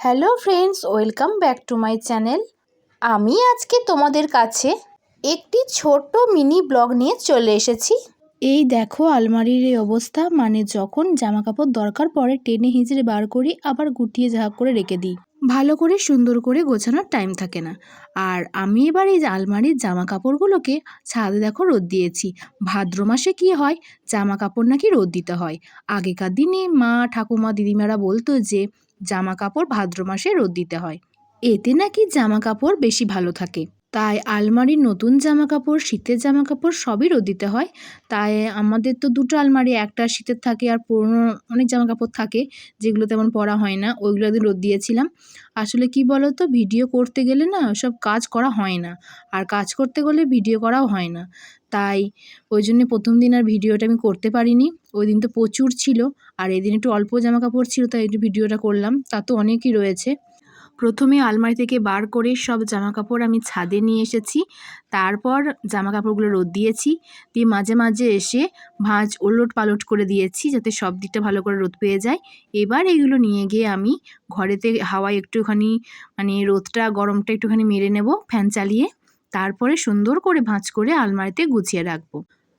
Hello friends, welcome back to my channel. আমি আজকে তোমাদের কাছে একটি ছোট্ট মিনি ব্লগ নিয়ে চলে এসেছি। এই দেখো আলমারির এই অবস্থা মানে যখন জামা কাপড় দরকার পড়ে, টেনে হিঁচড়ে বার করি, আবার গুটিয়ে ঝাঁক করে রেখে দিই। ভালো করে সুন্দর করে গোছানোর টাইম থাকে না। আর আমি এবার এই আলমারির জামা কাপড়গুলোকে ছাদে দেখো রোদ দিয়েছি। ভাদ্র মাসে কি হয় জামা কাপড় নাকি রোদ দিতে হয়। আগেকার দিনে মা, ঠাকুমা, দিদিমারা বলতো যে জামা কাপড় ভাদ্র মাসে রোদ দিতে হয়। এতে নাকি জামা কাপড় বেশি ভালো থাকে। তাই আলমারির নতুন জামা কাপড় শীতের জামা কাপড় সবই রোদ দিতে হয়। তাই আমাদের তো দুটো আলমারি, একটা শীতের থাকে আর পুরনো অনেক জামা কাপড় থাকে যেগুলো তেমন পরা হয় না, ওইগুলো একদিন রোদ দিয়েছিলাম। আসলে কি বলো তো ভিডিও করতে গেলে না সব কাজ করা হয় না আর কাজ করতে গেলে ভিডিও করাও হয় না। তাই ওই জন্য প্রথম দিন আর ভিডিওটা আমি করতে পারিনি। ওই দিন তো প্রচুর ছিল আর এদিন একটু অল্প জামা কাপড় ছিল তাই একটু ভিডিওটা করলাম, তা তো অনেকই রয়েছে। প্রথমে আলমারি থেকে বার করে সব জামা কাপড় আমি ছাদে নিয়ে এসেছি। তারপর জামা কাপড়গুলো রোদ দিয়েছি। দিয়ে মাঝে মাঝে এসে ভাঁজ, ওলট পালট করে দিয়েছি যাতে সব দিকটা ভালো করে রোদ পেয়ে যায়। এবার এগুলো নিয়ে গিয়ে আমি ঘরেতে হাওয়ায় একটুখানি মানে রোদটা, গরমটা একটুখানি মেরে নেব ফ্যান চালিয়ে। তারপরে সুন্দর করে ভাঁজ করে আলমারিতে গুছিয়ে রাখব।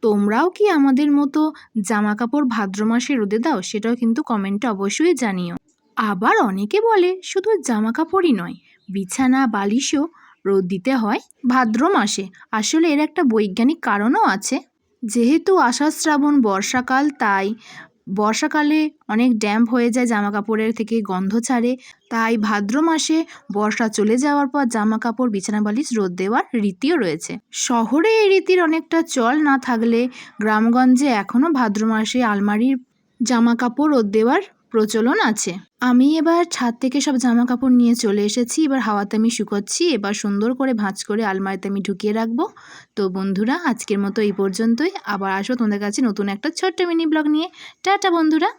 তোমরাও কি আমাদের মতো জামা কাপড় ভাদ্র মাসে রোদে দাও? সেটাও কিন্তু কমেন্টে অবশ্যই জানিও। আবার অনেকে বলে শুধু জামা কাপড়ই নয়, বিছানা, বালিশও। রোদ দিতে হয় ভাদ্র মাসে। আসলে এর একটা বৈজ্ঞানিক কারণও আছে। যেহেতু আষাঢ় শ্রাবণ বর্ষাকাল, তাই বর্ষাকালে অনেক ড্যাম্প হয়ে যায় জামা কাপড়ের থেকে, গন্ধ ছাড়ে। তাই ভাদ্র মাসে বর্ষা চলে যাওয়ার পর জামা কাপড় বিছানা, বালিশ, রোদ দেওয়ার রীতিও রয়েছে। শহরে এই রীতির অনেকটা চল না থাকলে গ্রামগঞ্জে এখনও ভাদ্র মাসে আলমারির জামা কাপড় রোদ দেওয়ার প্রচলন আছে। আমি এবার ছাদ থেকে সব জামা কাপড় নিয়ে চলে এসেছি। এবার হাওয়াতে আমি শুকোচ্ছি। এবার সুন্দর করে ভাঁজ করে আলমারিতে আমি ঢুকিয়ে রাখব। তো বন্ধুরা, আজকের মতো এই পর্যন্তই। আবার আসব তোমাদের কাছে নতুন একটা ছোট্ট মিনি ব্লগ নিয়ে। টাটা বন্ধুরা।